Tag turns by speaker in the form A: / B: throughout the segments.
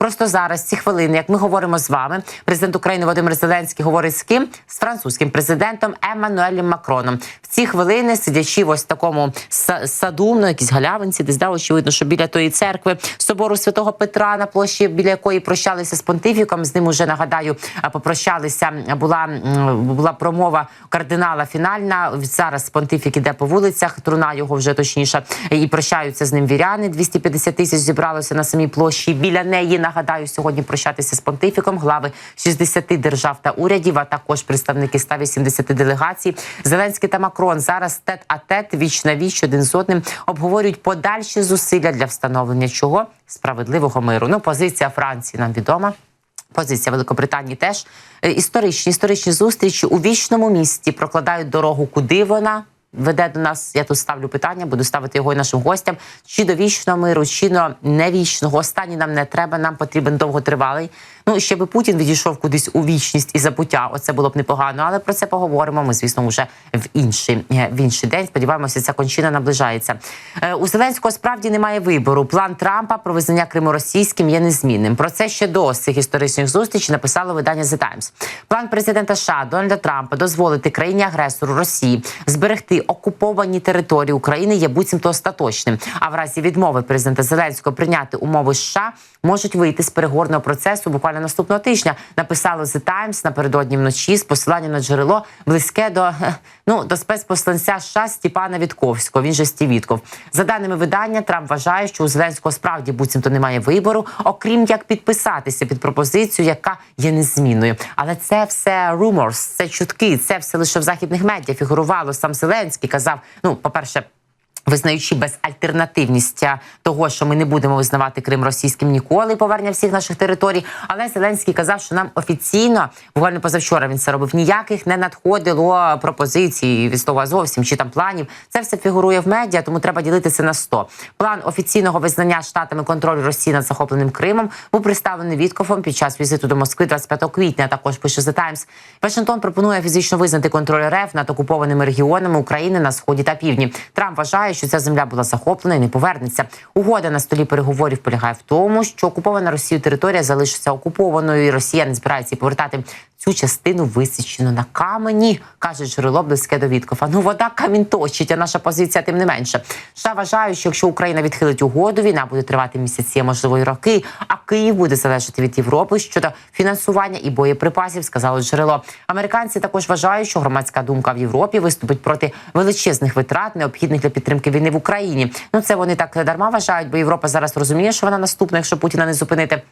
A: Просто зараз, ці хвилини, як ми говоримо з вами, президент України Володимир Зеленський говорить з ким? З французьким президентом Еммануелем Макроном. В ці хвилини, сидячи в ось такому са- саду, на якійсь галявинці, десь да, очевидно, що біля тої церкви собору святого Петра на площі, біля якої прощалися з понтифіком. З ним уже нагадаю, попрощалися. Була була промова кардинала фінальна. Зараз понтифік іде по вулицях. Труна його вже точніше і прощаються з ним віряни. 250 тисяч зібралося на самій площі. Біля неї нагадаю сьогодні прощатися з понтифіком. Глави 60 держав та урядів, а також представники 180 делегацій. Зеленський та Макрон зараз тет а тет віч на віч один з одним обговорюють подальші зусилля для встановлення чого справедливого миру. Ну позиція Франції нам відома. Позиція Великобританії теж Е, історичні історичні зустрічі у вічному місті прокладають дорогу, куди вона веде до нас. Я тут ставлю питання, буду ставити його і нашим гостям. Чи до вічного миру, чи до невічного. Останній нам не треба. Нам потрібен довготривалий. Ну ще би Путін відійшов кудись у вічність і забуття. Оце було б непогано, але про це поговоримо. Ми, звісно, вже в інший е, в інший день. Сподіваємося, ця кончина наближається. Е, У Зеленського справді немає вибору. План Трампа про визнання Криму російським є незмінним. Про це ще до цих історичних зустрічей написало видання The Times. План президента США Дональда Трампа дозволити країні агресору Росії зберегти окуповані території України є буцімто остаточним. А в разі відмови президента Зеленського прийняти умови США можуть вийти з переговорного процесу буквально наступного тижня. Написало The Times напередодні вночі з посиланням на джерело близьке до е, ну до спецпосланця США Степана Вітковського. Він же Стівітков. За даними видання, Трамп вважає, що у Зеленського справді буцімто немає вибору, окрім як підписатися під пропозицію, яка є незмінною. Але це все rumors, це чутки, це все лише в західних медіа фігурувало. Сам Зеленський казав: ну, по перше. Визнаючи безальтернативність того, що ми не будемо визнавати Крим російським ніколи, повернення всіх наших територій. Але Зеленський казав, що нам офіційно буквально позавчора він це робив. Ніяких не надходило пропозицій від слова зовсім чи там планів. Це все фігурує в медіа, тому треба ділитися на 100. План офіційного визнання штатами контролю Росії над захопленим Кримом був представлений Віткофом під час візиту до Москви 25 квітня. Також пише The Times. Вашингтон пропонує фізично визнати контроль РФ над окупованими регіонами України на сході та півдні. Трамп вважає, що ця земля була захоплена і не повернеться. Угода на столі переговорів полягає в тому, що окупована Росією територія залишиться окупованою, і Росія не збирається повертати. Цю частину висічено на камені, каже джерело близьке до Віткофа. Ну вода камінь точить, а наша позиція тим не менше. США вважають, що якщо Україна відхилить угоду, війна буде тривати місяці, а можливо й роки. А Київ буде залежати від Європи щодо фінансування і боєприпасів, сказало джерело. Американці також вважають, що громадська думка в Європі виступить проти величезних витрат, необхідних для підтримки війни в Україні. Ну це вони так дарма вважають, бо Європа зараз розуміє, що вона наступна, якщо Путіна не зупинити.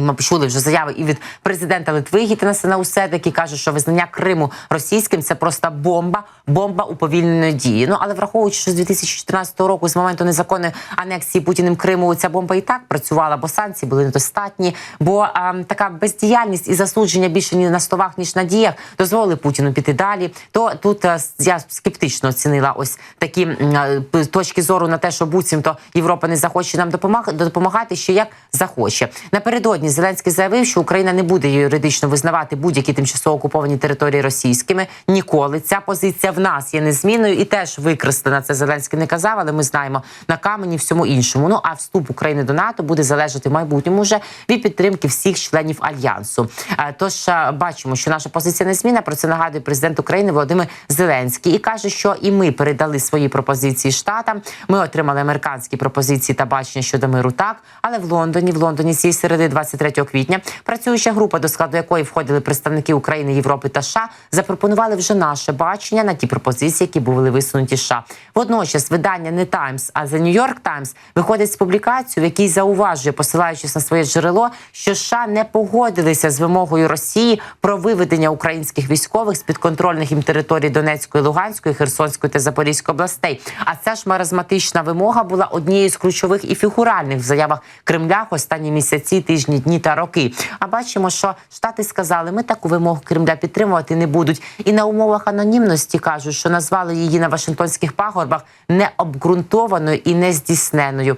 A: Ми почули вже заяви і від президента Литви Гітенеса Науседи, який каже, що визнання Криму російським це просто бомба, бомба уповільненої дії. Ну але враховуючи, що з 2014 року, з моменту незаконної анексії Путіним Криму, ця бомба і так працювала, бо санкції були недостатні. Бо а, така бездіяльність і засудження більше ні на словах, ніж на діях дозволили Путіну піти далі. То тут а, я скептично оцінила ось такі а, точки зору на те, що буцімто Європа не захоче нам допомагати, допомагати ще як захоче. Напередодні Зеленський заявив, що Україна не буде юридично визнавати будь-які тимчасово окуповані території російськими. Ніколи ця позиція в нас є незмінною і теж викреслена. Це Зеленський не казав, але ми знаємо на камені всьому іншому. Ну а вступ України до НАТО буде залежати в майбутньому вже від підтримки всіх членів альянсу. Е, Тож е, бачимо, що наша позиція незмінна. Про це нагадує президент України Володимир Зеленський і каже, що і ми передали свої пропозиції штатам. Ми отримали американські пропозиції та бачення щодо миру. Так, але в Лондоні, в Лондоні цієї середи 23 квітня, працююча група, до складу якої входили представники України, Європи та США, запропонували вже наше бачення на ті пропозиції, які були висунуті США. Водночас видання не Times, а The New York Times виходить з публікацією, в якій зауважує, посилаючись на своє джерело, що США не погодилися з вимогою Росії про виведення українських військових з підконтрольних їм територій Донецької, Луганської, Херсонської та Запорізької областей. А ця ж маразматична вимога була однією з ключових і фігуральних в заявах Кремля останні місяці, тижні, дні та роки. А бачимо, що штати сказали, ми таку вимогу Кремля підтримувати не будуть. І на умовах анонімності кажуть, що назвали її на Вашингтонських пагорбах необґрунтованою і нездійсненою.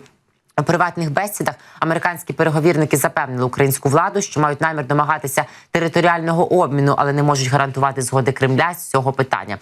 A: У приватних бесідах американські переговірники запевнили українську владу, що мають намір домагатися територіального обміну, але не можуть гарантувати згоди Кремля з цього питання.